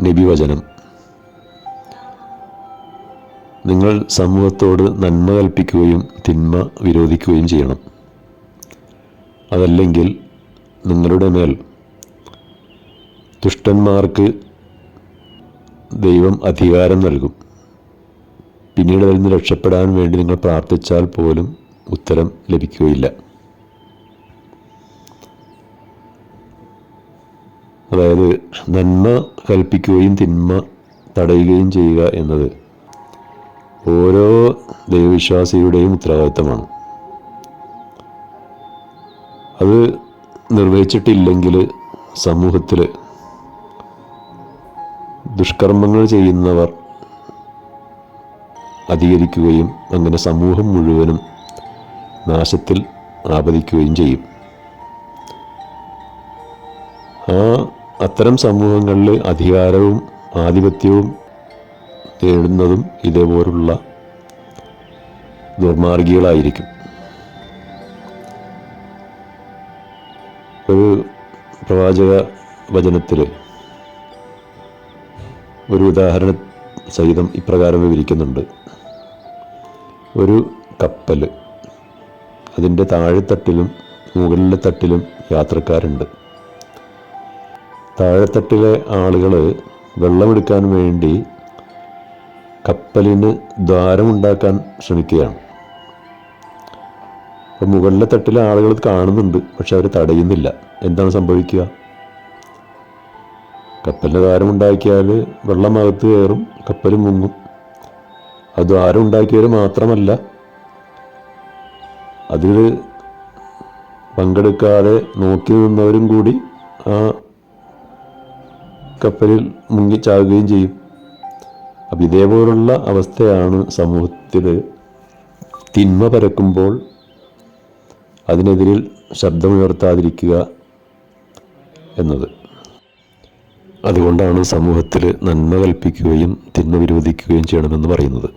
നബിവചനം. നിങ്ങൾ സമൂഹത്തോട് നന്മ കൽപ്പിക്കുകയും തിന്മ വിരോധിക്കുകയും ചെയ്യണം. അതല്ലെങ്കിൽ നിങ്ങളുടെ മേൽ ദുഷ്ടന്മാർക്ക് ദൈവം അധികാരം നൽകും. പിന്നീട് അതിൽ നിന്ന് രക്ഷപ്പെടാൻ വേണ്ടി നിങ്ങൾ പ്രാർത്ഥിച്ചാൽ പോലും ഉത്തരം ലഭിക്കുകയില്ല. അതായത് നന്മ കൽപ്പിക്കുകയും തിന്മ തടയുകയും ചെയ്യുക എന്നത് ഓരോ ദൈവവിശ്വാസിയുടെയും ഉത്തരവാദിത്തമാണ്. അത് നിർവഹിച്ചിട്ടില്ലെങ്കിൽ സമൂഹത്തിൽ ദുഷ്കർമ്മങ്ങൾ ചെയ്യുന്നവർ അധികരിക്കുകയും അങ്ങനെ സമൂഹം മുഴുവനും നാശത്തിൽ ആപതിക്കുകയും ചെയ്യും. ആ അത്തരം സമൂഹങ്ങളിൽ അധികാരവും ആധിപത്യവും നേടുന്നതും ഇതേപോലുള്ള ദുർമാർഗികളായിരിക്കും. ഒരു പ്രവാചക വചനത്തിൽ ഒരു ഉദാഹരണ സഹിതം ഇപ്രകാരം വിവരിക്കുന്നുണ്ട്. ഒരു കപ്പൽ അതിന്റെ താഴെത്തട്ടിലും മുകളിലെ തട്ടിലും യാത്രക്കാരുണ്ട്. താഴെത്തട്ടിലെ ആളുകൾ വെള്ളമെടുക്കാൻ വേണ്ടി കപ്പലിന് ദ്വാരമുണ്ടാക്കാൻ ശ്രമിക്കുകയാണ്. അപ്പോൾ മുകളിലെ തട്ടിലെ ആളുകൾ കാണുന്നുണ്ട് പക്ഷെ അവർ തടയുന്നില്ല. എന്താണ് സംഭവിക്കുക? കപ്പലിന് ദ്വാരമുണ്ടാക്കിയാൽ വെള്ളം അകത്ത് കയറും കപ്പൽ മുങ്ങും. അത് ദ്വാരം ഉണ്ടാക്കിയവർ മാത്രമല്ല അതിൽ പങ്കെടുക്കാതെ നോക്കി നിന്നവരും കൂടി ആ കപ്പലിൽ മുങ്ങിച്ചാകുകയും ചെയ്യും. അപ്പം ഇതേപോലുള്ള അവസ്ഥയാണ് സമൂഹത്തിൽ തിന്മ പരക്കുമ്പോൾ അതിനെതിരിൽ ശബ്ദമുയർത്താതിരിക്കുക എന്നത്. അതുകൊണ്ടാണ് സമൂഹത്തിൽ നന്മ കൽപ്പിക്കുകയും തിന്മ വിരോധിക്കുകയും ചെയ്യണമെന്ന് പറയുന്നത്.